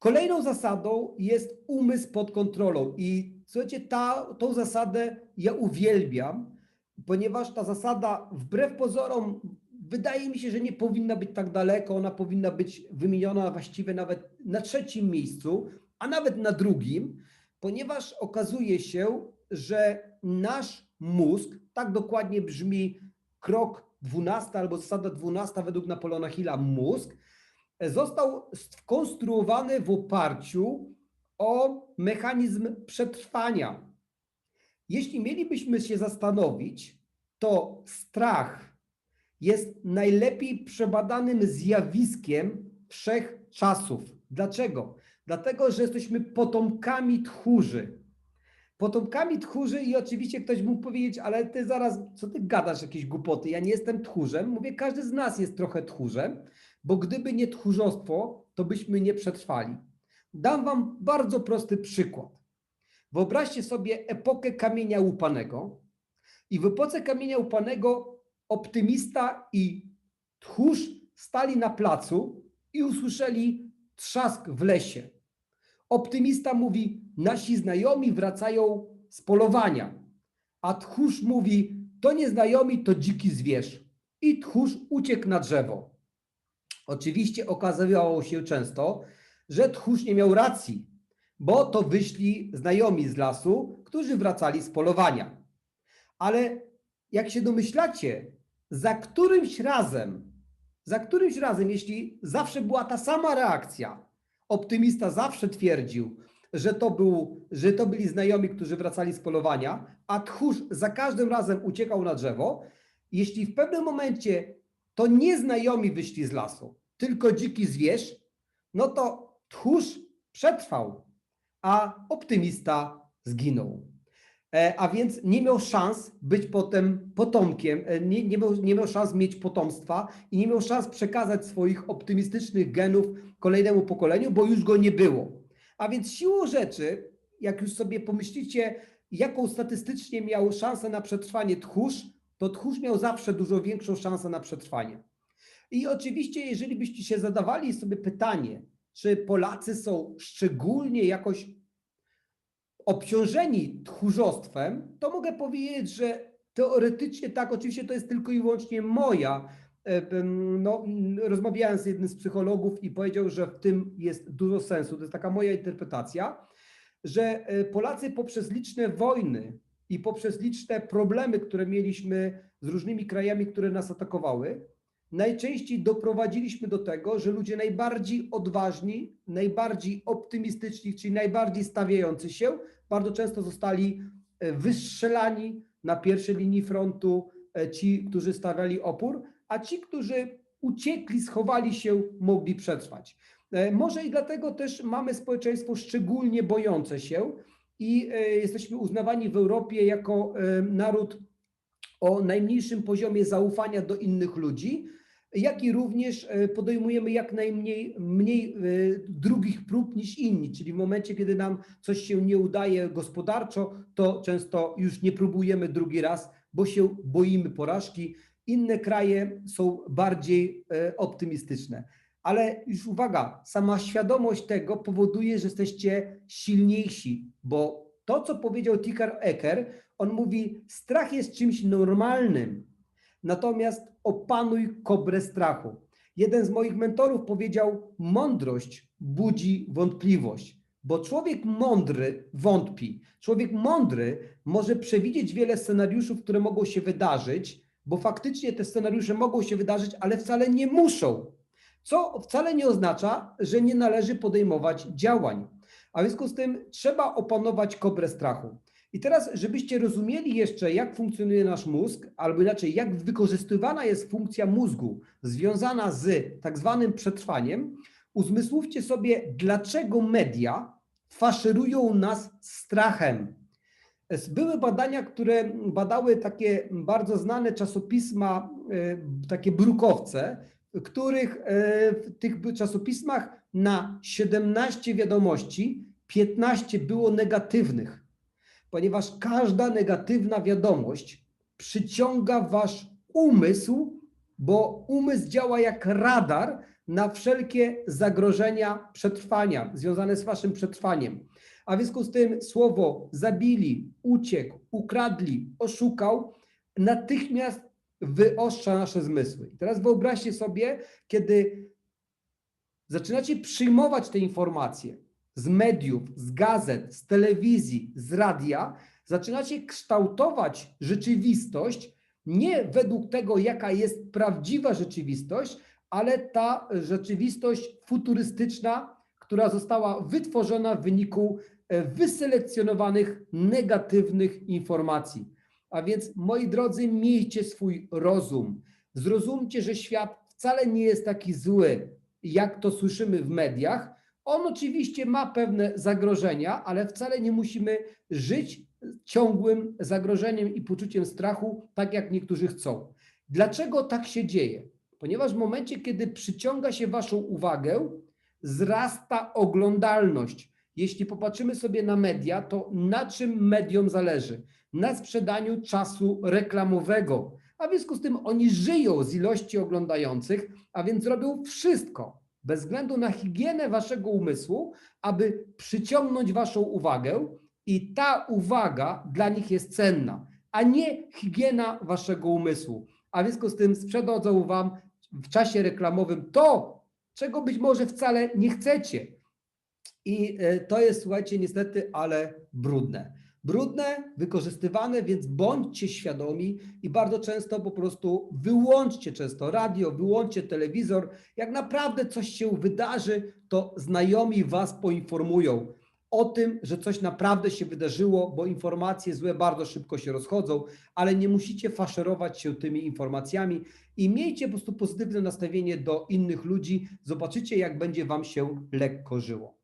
Kolejną zasadą jest umysł pod kontrolą. I słuchajcie, ta, tą zasadę ja uwielbiam, ponieważ ta zasada, wbrew pozorom, wydaje mi się, że nie powinna być tak daleko. Ona powinna być wymieniona właściwie nawet na trzecim miejscu, a nawet na drugim, ponieważ okazuje się, że nasz mózg, tak dokładnie brzmi krok 12 albo zasada 12 według Napoleona Hilla, mózg, został skonstruowany w oparciu o mechanizm przetrwania. Jeśli mielibyśmy się zastanowić, to strach jest najlepiej przebadanym zjawiskiem wszechczasów. Dlaczego? Dlatego, że jesteśmy potomkami tchórzy. Potomkami tchórzy i oczywiście ktoś mógł powiedzieć, ale ty zaraz, co ty gadasz jakieś głupoty? Ja nie jestem tchórzem. Mówię, każdy z nas jest trochę tchórzem, bo gdyby nie tchórzostwo, to byśmy nie przetrwali. Dam wam bardzo prosty przykład. Wyobraźcie sobie epokę kamienia łupanego i w epoce kamienia łupanego optymista i tchórz stali na placu i usłyszeli trzask w lesie. Optymista mówi: Nasi znajomi wracają z polowania, a tchórz mówi: To nie znajomi, to dziki zwierz. I tchórz uciekł na drzewo. Oczywiście okazywało się często, że tchórz nie miał racji, bo to wyszli znajomi z lasu, którzy wracali z polowania. Ale jak się domyślacie, za którymś razem, za którymś razem, jeśli zawsze była ta sama reakcja, optymista zawsze twierdził, że to, był, że to byli znajomi, którzy wracali z polowania, a tchórz za każdym razem uciekał na drzewo, jeśli w pewnym momencie to nie znajomi wyszli z lasu, tylko dziki zwierz, no to tchórz przetrwał, a optymista zginął. E, A więc nie miał szans być potem potomkiem, e, nie, nie, miał, nie miał szans mieć potomstwa i nie miał szans przekazać swoich optymistycznych genów kolejnemu pokoleniu, bo już go nie było. A więc siłą rzeczy, jak już sobie pomyślicie, jaką statystycznie miał szansę na przetrwanie tchórz, to tchórz miał zawsze dużo większą szansę na przetrwanie. I oczywiście, jeżeli byście się zadawali sobie pytanie, czy Polacy są szczególnie jakoś obciążeni tchórzostwem, to mogę powiedzieć, że teoretycznie tak, oczywiście to jest tylko i wyłącznie moja. e, No, rozmawiałem z jednym z psychologów i powiedział, że w tym jest dużo sensu. To jest taka moja interpretacja, że e, Polacy poprzez liczne wojny i poprzez liczne problemy, które mieliśmy z różnymi krajami, które nas atakowały, najczęściej doprowadziliśmy do tego, że ludzie najbardziej odważni, najbardziej optymistyczni, czyli najbardziej stawiający się, bardzo często zostali e, wystrzelani na pierwszej linii frontu, e, ci, którzy stawiali opór, a ci, którzy uciekli, schowali się, mogli przetrwać. E, Może i dlatego też mamy społeczeństwo szczególnie bojące się i jesteśmy uznawani w Europie jako naród o najmniejszym poziomie zaufania do innych ludzi, jak i również e, podejmujemy jak najmniej mniej e, drugich prób niż inni, czyli w momencie, kiedy nam coś się nie udaje gospodarczo, to często już nie próbujemy drugi raz, bo się boimy porażki. Inne kraje są bardziej e, optymistyczne. Ale już uwaga, sama świadomość tego powoduje, że jesteście silniejsi, bo to, co powiedział Tikar Eker, on mówi, strach jest czymś normalnym, natomiast opanuj kobrę strachu. Jeden z moich mentorów powiedział: Mądrość budzi wątpliwość, bo człowiek mądry wątpi. Człowiek mądry może przewidzieć wiele scenariuszów, które mogą się wydarzyć, bo faktycznie te scenariusze mogą się wydarzyć, ale wcale nie muszą. Co wcale nie oznacza, że nie należy podejmować działań. A w związku z tym trzeba opanować kobrę strachu. I teraz, żebyście rozumieli jeszcze, jak funkcjonuje nasz mózg, albo inaczej, jak wykorzystywana jest funkcja mózgu związana z tak zwanym przetrwaniem, uzmysłówcie sobie, dlaczego media faszerują nas strachem. Były badania, które badały takie bardzo znane czasopisma, e, takie brukowce, których e, w tych czasopismach na 17 wiadomości 15 było negatywnych ponieważ każda negatywna wiadomość przyciąga wasz umysł, bo umysł działa jak radar na wszelkie zagrożenia przetrwania związane z waszym przetrwaniem. A w związku z tym słowo zabili, uciekł, ukradli, oszukał, natychmiast wyostrza nasze zmysły. I teraz wyobraźcie sobie, kiedy zaczynacie przyjmować te informacje z mediów, z gazet, z telewizji, z radia, zaczynacie kształtować rzeczywistość nie według tego, jaka jest prawdziwa rzeczywistość, ale ta rzeczywistość futurystyczna, która została wytworzona w wyniku e, wyselekcjonowanych negatywnych informacji. A więc, moi drodzy, miejcie swój rozum. Zrozumcie, że świat wcale nie jest taki zły, jak to słyszymy w mediach. On oczywiście ma pewne zagrożenia, ale wcale nie musimy żyć ciągłym zagrożeniem i poczuciem strachu, tak jak niektórzy chcą. Dlaczego tak się dzieje? Ponieważ w momencie, kiedy przyciąga się Waszą uwagę, wzrasta oglądalność. Jeśli popatrzymy sobie na media, to na czym mediom zależy? Na sprzedaniu czasu reklamowego. A w związku z tym oni żyją z ilości oglądających, a więc robią wszystko, bez względu na higienę Waszego umysłu, aby przyciągnąć Waszą uwagę, i ta uwaga dla nich jest cenna, a nie higiena Waszego umysłu. A w związku z tym sprzedadzą Wam w czasie reklamowym to, czego być może wcale nie chcecie. I e, to jest, słuchajcie, niestety, ale brudne. Brudne, wykorzystywane, więc bądźcie świadomi i bardzo często po prostu wyłączcie często radio, wyłączcie telewizor. Jak naprawdę coś się wydarzy, to znajomi Was poinformują o tym, że coś naprawdę się wydarzyło, bo informacje złe bardzo szybko się rozchodzą, ale nie musicie faszerować się tymi informacjami i miejcie po prostu pozytywne nastawienie do innych ludzi. Zobaczycie, jak będzie Wam się lekko żyło.